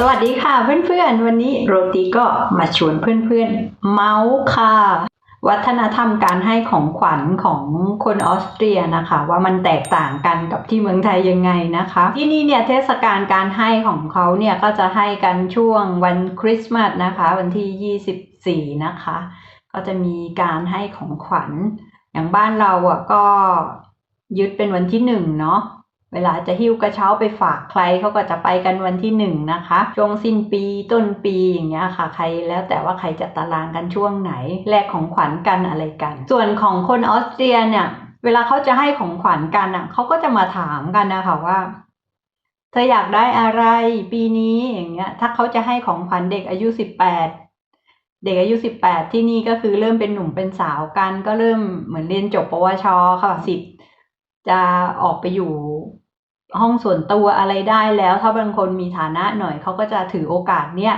สวัสดีค่ะเพื่อนๆ วันนี้โรตีก็มาชวนเพื่อนๆ เมาส์ค่ะ วัฒนธรรมการให้ของขวัญของคนออสเตรียนะคะ ว่ามันแตกต่างกันกับที่เมืองไทยยังไงนะคะ ที่นี่เนี่ยเทศกาลการให้ของเขาเนี่ยก็จะให้กันช่วงวันคริสต์มาสนะคะ วันที่ 24 นะคะ ก็จะมีการให้ของขวัญ อย่างบ้านเราอะก็ยึดเป็นวันที่หนึ่งเนาะ เวลาจะหิ้วกระเช้าไปฝากใครเขาก็จะไปกันวันที่หนึ่งนะคะ ช่วงสิ้นปีต้นปีอย่างเงี้ยค่ะ ใครแล้วแต่ว่าใครจะตารางกันช่วงไหนแลกของขวัญกันอะไรกัน ส่วนของคนออสเตรียเนี่ย เวลาเขาจะให้ของขวัญกันอะเขาก็จะมาถามกันนะคะว่าเธออยากได้อะไรปีนี้อย่างเงี้ย ถ้าเขาจะให้ของขวัญเด็กอายุสิบแปดเด็กอายุสิบแปดที่นี่ก็คือเริ่มเป็นหนุ่มเป็นสาวกัน ก็เริ่มเหมือนเรียนจบปวชค่ะสิบจะออกไปอยู่ ห้องส่วนตัวอะไรได้แล้ว ถ้าบางคนมีฐานะหน่อยเขาก็จะถือโอกาสเนี้ย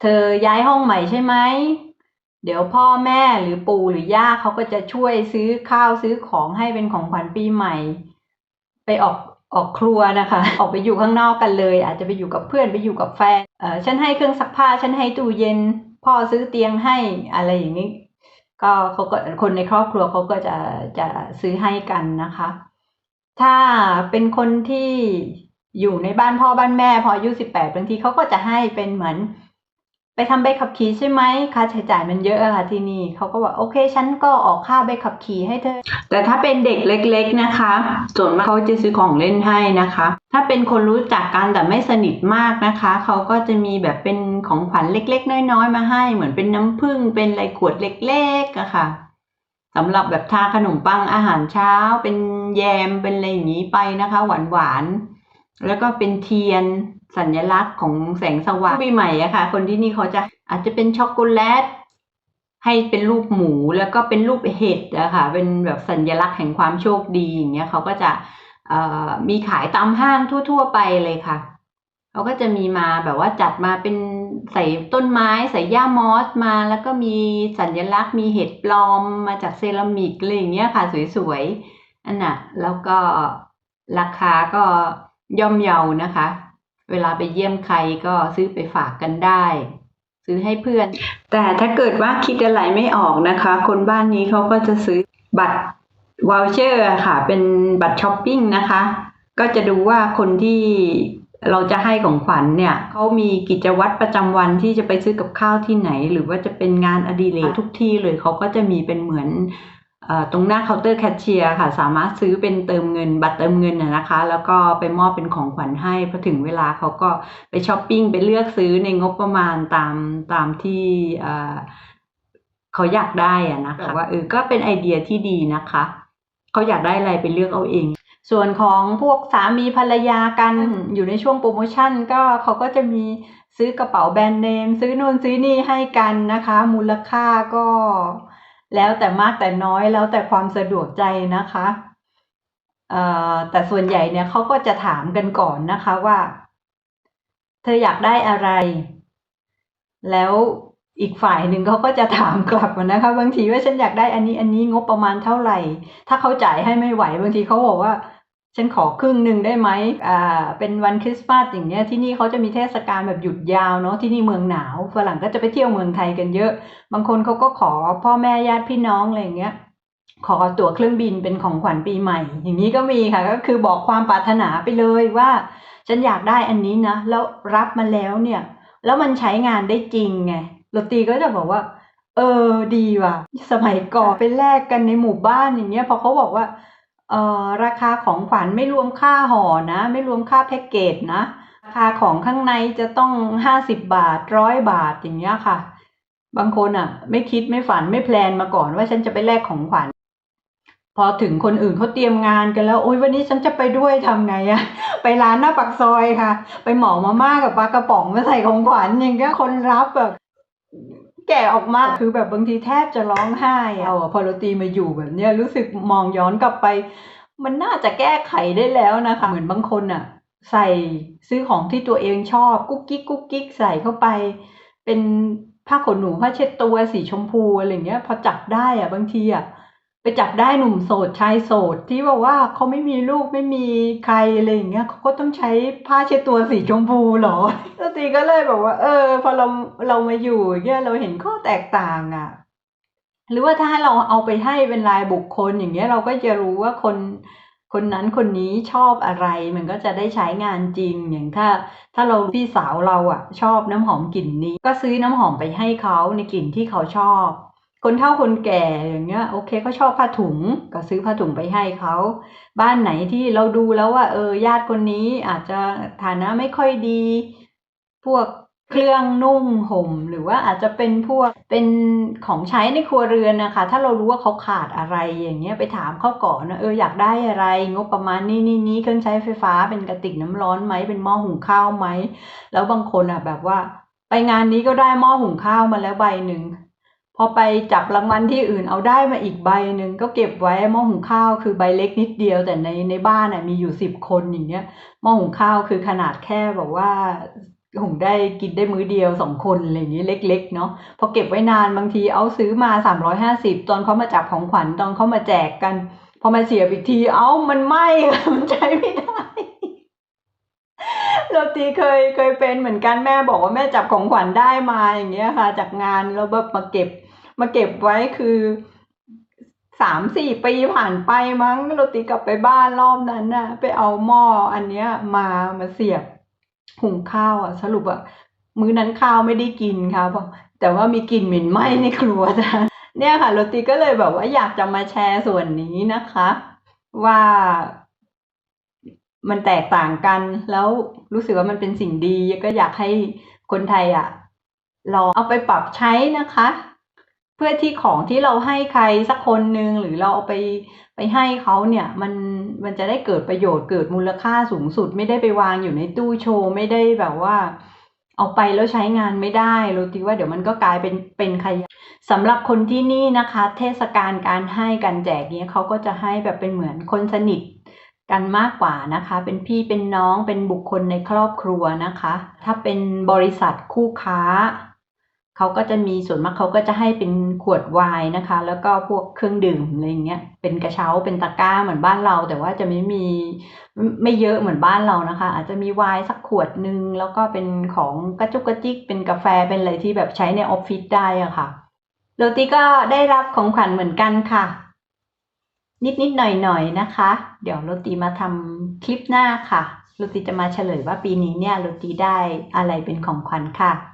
เธอย้ายห้องใหม่ใช่ไหมเดี๋ยวพ่อแม่หรือปู่หรือย่าเขาก็จะช่วยซื้อข้าวซื้อของให้เป็นของขวัญปีใหม่ ไปออกออกครัวนะคะ ออกไปอยู่ข้างนอกกันเลย อาจจะไปอยู่กับเพื่อนไปอยู่กับแฟนเออฉันให้เครื่องซักผ้าฉันให้ตู้เย็น พ่อซื้อเตียงให้อะไรอย่างนี้ ก็เขาก็คนในครอบครัวเขาก็จะจะซื้อให้กันนะคะ ถ้าเป็นคนที่อยู่ในบ้านพ่อบ้านแม่พออายุสิบแปดบางทีเขาก็จะให้เป็นเหมือน ไปทำใบขับขี่ใช่ไหมค่าใช้จ่ายมันเยอะอะค่ะที่นี่เขาก็บอกโอเคฉันก็ออกค่าใบขับขี่ให้เธอ แต่ถ้าเป็นเด็กเล็ก ๆนะคะ ส่วนมากเขาจะซื้อของเล่นให้นะคะ ถ้าเป็นคนรู้จักกันแต่ไม่สนิทมากนะคะเขาก็จะมีแบบเป็นของขวัญเล็ก ๆ น้อยๆมาให้ เหมือนเป็นน้ำผึ้งเป็นอะไรขวดเล็กๆอะค่ะ สำหรับแบบทาขนมปังอาหารเช้า เป็นแยมเป็นอะไรอย่างนี้ไปนะคะ หวานหวานๆแล้วก็เป็นเทียนสัญลักษณ์ของแสงสว่างปีใหม่อะค่ะ คนที่นี่เขาจะอาจจะเป็นช็อกโกแลตให้เป็นรูปหมูแล้วก็เป็นรูปเห็ดอะค่ะเป็นแบบสัญลักษณ์แห่งความโชคดีอย่างเงี้ยเขาก็จะมีขายตามห้างทั่ว ๆ ไปเลยค่ะเขาก็จะมีมาแบบว่าจัดมาเป็น ใส่ต้นไม้ใส่หญ้ามอสมา แล้วก็มีสัญลักษณ์มีเห็ดปลอมมาจากเซรามิกอะไรอย่างเงี้ยค่ะสวยๆอันน่ะแล้วก็ราคาก็ย่อมเยานะคะ เวลาไปเยี่ยมใครก็ซื้อไปฝากกันได้ ซื้อให้เพื่อน แต่ถ้าเกิดว่าคิดอะไรไม่ออกนะคะ คนบ้านนี้เขาก็จะซื้อบัตรวอลเชอร์ค่ะ เป็นบัตรช้อปปิ้งนะคะ ก็จะดูว่าคนที่ เราจะให้ของขวัญเนี่ยเขามีกิจวัตรประจำวันที่จะไปซื้อกับข้าวที่ไหน หรือว่าจะเป็นงานอดิเรกทุกที่เลยเขาก็จะมีเป็นเหมือนเอ่อตรงหน้าเคาน์เตอร์แคชเชียร์ค่ะ สามารถซื้อเป็นเติมเงินบัตรเติมเงินนะนะคะ แล้วก็ไปมอบเป็นของขวัญให้พอถึงเวลาเขาก็ไปช้อปปิ้งไปเลือกซื้อในงบประมาณตามตามที่เอ่อเขาอยากได้อะนะคะว่าเออก็เป็นไอเดียที่ดีนะคะ เขาอยากได้อะไรไปเลือกเอาเอง ส่วนของพวกสามีภรรยากันอยู่ในช่วงโปรโมชั่นก็เขาก็จะมีซื้อกระเป๋าแบรนด์เนม ซื้อนู่นซื้อนี่ให้กันนะคะ มูลค่าก็ แล้วแต่มากแต่น้อยแล้วแต่ความสะดวกใจนะคะเอ่อแต่ส่วนใหญ่เนี่ยเขาก็จะถามกันก่อนนะคะว่า เธออยากได้อะไร แล้ว อีกฝ่ายหนึ่งเขาก็จะถามกลับนะคะ บางทีว่าฉันอยากได้อันนี้อันนี้งบประมาณเท่าไหร่ ถ้าเขาจ่ายให้ไม่ไหวบางทีเขาบอกว่าฉันขอครึ่งหนึ่งได้ไหมอ่า เป็นวันคริสต์มาสอย่างเงี้ย ที่นี่เขาจะมีเทศกาลแบบหยุดยาวเนาะ ที่นี่เมืองหนาว ฝรั่งก็จะไปเที่ยวเมืองไทยกันเยอะ บางคนเขาก็ขอพ่อแม่ญาติพี่น้องอะไรอย่างเงี้ย ขอตั๋วเครื่องบินเป็นของขวัญปีใหม่ อย่างนี้ก็มีค่ะ ก็คือบอกความปรารถนาไปเลยว่า ฉันอยากได้อันนี้นะ แล้วรับมาแล้วเนี่ย แล้วมันใช้งานได้จริงไง โรตีก็จะบอกว่า เออดีว่ะ สมัยก่อนไปแลกกันในหมู่บ้านอย่างเงี้ยพอเขาบอกว่าเออราคาของขวัญไม่รวมค่าห่อนะ ไม่รวมค่าแพ็กเกจนะ ราคาของข้างในจะต้องห้าสิบบาทร้อยบาทอย่างเงี้ยค่ะ บางคนอะ ไม่คิดไม่ฝันไม่แพลนมาก่อนว่าฉันจะไปแลกของขวัญพอถึงคนอื่นเขาเตรียมงานกันแล้วโอ๊ยวันนี้ฉันจะไปด้วยทำไงอะไปร้านหน้าปากซอยค่ะ ไปเหมามาม่ากับปลากระป๋องมาใส่ของขวัญอย่างเงี้ยคนรับแบบ แก่ออกมาคือแบบบางทีแทบจะร้องไห้อะเอาอะพอโรตีมาอยู่แบบเนี้ยรู้สึกมองย้อนกลับไป มันน่าจะแก้ไขได้แล้วนะคะ เหมือนบางคนอะใส่ซื้อของที่ตัวเองชอบกุ๊กกิ๊กกุ๊กกิ๊กใส่เข้าไป เป็นผ้าขนหนูผ้าเช็ดตัวสีชมพูอะไรอย่างเงี้ย พอจับได้อะบางทีอะ ไปจับได้หนุ่มโสดชายโสดที่บอกว่าเขาไม่มีลูกไม่มีใครอะไรอย่างเงี้ยเขาก็ต้องใช้ผ้าเช็ดตัวสีชมพูเหรอสตีก็เลยบอกว่า เออ พอเราเรามาอยู่อย่างเงี้ยเราเห็นข้อแตกต่างอะ่ะ หรือว่าถ้าเราเอาไปให้เป็นรายบุคคลอย่างเงี้ยเราก็จะรู้ว่าคนคนนั้นคนนี้ชอบอะไรมันก็จะได้ใช้งานจริงอย่างถ้า ถ้าเราพี่สาวเราอะ ชอบน้ำหอมกลิ่นนี้ ก็ซื้อน้ำหอมไปให้เขาในกลิ่นที่เขาชอบ คนเฒ่าคนแก่อย่างเงี้ยโอเคเขาชอบผ้าถุงก็ซื้อผ้าถุงไปให้เขาบ้านไหนที่เราดูแล้วว่า เออญาติคนนี้อาจจะฐานะไม่ค่อยดี พวกเครื่องนุ่งห่ม หรือว่าอาจจะเป็นพวกเป็นของใช้ในครัวเรือนนะคะ ถ้าเรารู้ว่าเขาขาดอะไรอย่างเงี้ยไปถามเขาก่อนนะเอออยากได้อะไร งบประมาณนี้นี่นี่เครื่องใช้ไฟฟ้าเป็นกระติกน้ำร้อนไหมเป็นหม้อหุงข้าวไหมแล้วบางคนอะแบบว่า ไปงานนี้ก็ได้หม้อหุงข้าวมาแล้วใบหนึ่ง พอไปจับรางวัลที่อื่นเอาได้มาอีกใบหนึ่งก็เก็บไว้หม้อหุงข้าวคือใบเล็กนิดเดียว แต่ในในบ้านน่ะมีอยู่สิบคนอย่างเงี้ยหม้อหุงข้าวคือขนาดแค่แบบว่าหุงได้กินได้มื้อเดียวสองคนอะไรอย่างนี้เล็ก ๆ เนาะพอเก็บไว้นานบางทีเอาซื้อมาสามร้อยห้าสิบตอนเขามาจับของขวัญตอนเขามาแจกกันพอมาเสียบอีกทีเอ้ามันไหม้มันใช้ไม่ได้โราตีเคยเคยเป็นเหมือนกันแม่บอกว่าแม่จับของขวัญได้มาอย่างเงี้ยค่ะ จากงานแล้วแบบมาเก็บ มาเก็บไว้คือสามสี่ปีผ่านไปมั้งโรตีกลับไปบ้านรอบนั้นน่ะ ไปเอาหม้ออันเนี้ยมามาเสียบหุงข้าวอะ สรุปอะมื้อนั้นข้าวไม่ได้กินค่ะเพราะแต่ว่ามีกลิ่นเหม็นไหม้ในครัวจ้ะเนี่ยค่ะโรตีก็เลยแบบว่าอยากจะมาแชร์ส่วนนี้นะคะ ว่ามันแตกต่างกันแล้วรู้สึกว่ามันเป็นสิ่งดีก็อยากให้คนไทยอะลองเอาไปปรับใช้นะคะ เพื่อที่ของที่เราให้ใครสักคนหนึ่งหรือเราเอาไปไปให้เขาเนี่ยมันมันจะได้เกิดประโยชน์เกิดมูลค่าสูงสุด ไม่ได้ไปวางอยู่ในตู้โชว์ ไม่ได้แบบว่า เอาไปแล้วใช้งานไม่ได้โรตีว่าเดี๋ยวมันก็กลายเป็นเป็นขยะสำหรับคนที่นี่นะคะ เทศกาลการให้การแจกเนี้ยเขาก็จะให้แบบเป็นเหมือนคนสนิทกันมากกว่านะคะ เป็นพี่เป็นน้องเป็นบุคคลในครอบครัวนะคะ ถ้าเป็นบริษัทคู่ค้า เขาก็จะมีส่วนมากเขาก็จะให้เป็นขวดไวน์นะคะ แล้วก็พวกเครื่องดื่มอะไรเงี้ยเป็นกระเช้าเป็นตะกร้าเหมือนบ้านเรา แต่ว่าจะไม่มีไม่เยอะเหมือนบ้านเรานะคะ อาจจะมีไวน์สักขวดหนึ่งแล้วก็เป็นของกระจุกกระจิกเป็นกาแฟเป็นอะไรที่แบบใช้ในออฟฟิศได้อะค่ะโรตีก็ได้รับของขวัญเหมือนกันค่ะ นิดนิดหน่อยหน่อยนะคะ เดี๋ยวโรตีมาทำคลิปหน้าค่ะโรตีจะมาเฉลยว่าปีนี้เนี่ยโรตีได้อะไรเป็นของขวัญค่ะ